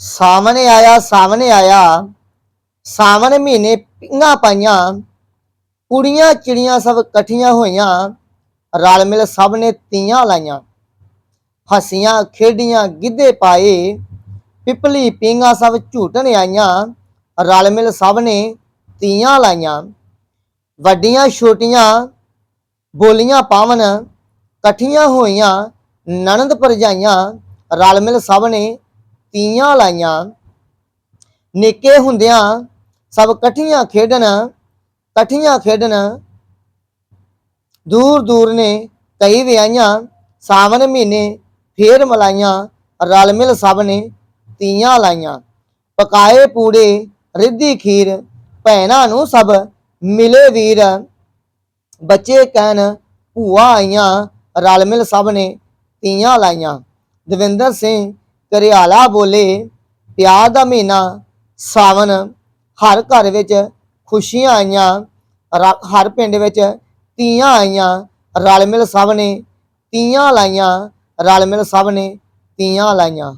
ਸਾਹਮਣੇ ਆਇਆ ਸਾਹਮਣੇ ਆਇਆ ਸਾਵਣ ਮਹੀਨੇ ਪਿੰਗਾ ਪਾਈਆਂ, ਕੁੜੀਆਂ ਚਿੜੀਆਂ ਸਭ ਇਕੱਠੀਆਂ ਹੋਈਆਂ, ਰਲ ਮਿਲ ਸਭ ਨੇ ਤੀਆਂ ਲਾਈਆਂ, ਹਸੀਆਂ, ਖੇਡੀਆਂ, ਗਿੱਧੇ ਪਾਏ, ਪਿਪਲੀ ਪਿੰਗਾ ਸਭ ਝੂਟਣ ਆਈਆਂ, ਰਲ ਮਿਲ ਸਭ ਨੇ ਤੀਆਂ ਲਾਈਆਂ, ਵੱਡੀਆਂ, ਛੋਟੀਆਂ, ਬੋਲੀਆਂ ਪਾਵਨ ਇਕੱਠੀਆਂ ਹੋਈਆਂ, ਨਣਦ ਭਰਜਾਈਆਂ, ਰਲ ਮਿਲ ਸਭ ਨੇ ਤੀਆਂ ਲਾਈਆਂ। ਨਿੱਕੇ ਹੁੰਦਿਆਂ ਸਭ ਇਕੱਠੀਆਂ ਖੇਡਣ ਇਕੱਠੀਆਂ ਖੇਡਣ। ਦੂਰ ਦੂਰ ਨੇ ਕਈ ਵਿਆਹੀਆਂ, ਸਾਵਣ ਮਹੀਨੇ ਫੇਰ ਮਲਾਈਆਂ, ਰਲ ਮਿਲ ਸਭ ਨੇ ਤੀਆਂ ਲਾਈਆਂ। ਪਕਾਏ ਪੂੜੇ, ਰਿੱਧੀ ਖੀਰ, ਭੈਣਾਂ ਨੂੰ ਸਭ ਮਿਲੇ ਵੀਰ। ਬੱਚੇ ਕਹਿਣ, ਭੂਆ ਆਈਆਂ, ਰਲ ਮਿਲ ਸਭ ਨੇ ਤੀਆਂ ਲਾਈਆਂ। ਦਵਿੰਦਰ ਸਿੰਘ ਕਰਿਆਲਾ ਬੋਲੇ, ਪਿਆਰ ਦਾ ਮਹੀਨਾ, ਸਾਵਨ, ਹਰ ਘਰ ਵਿੱਚ ਖੁਸ਼ੀਆਂ ਆਈਆਂ ਹਰ ਪਿੰਡ ਵਿੱਚ ਤੀਆਂ ਆਈਆਂ ਰਲ ਮਿਲ ਸਭ ਨੇ, ਤੀਆਂ ਲਾਈਆਂ ਰਲ ਮਿਲ ਸਭ ਨੇ, ਤੀਆਂ ਲਾਈਆਂ।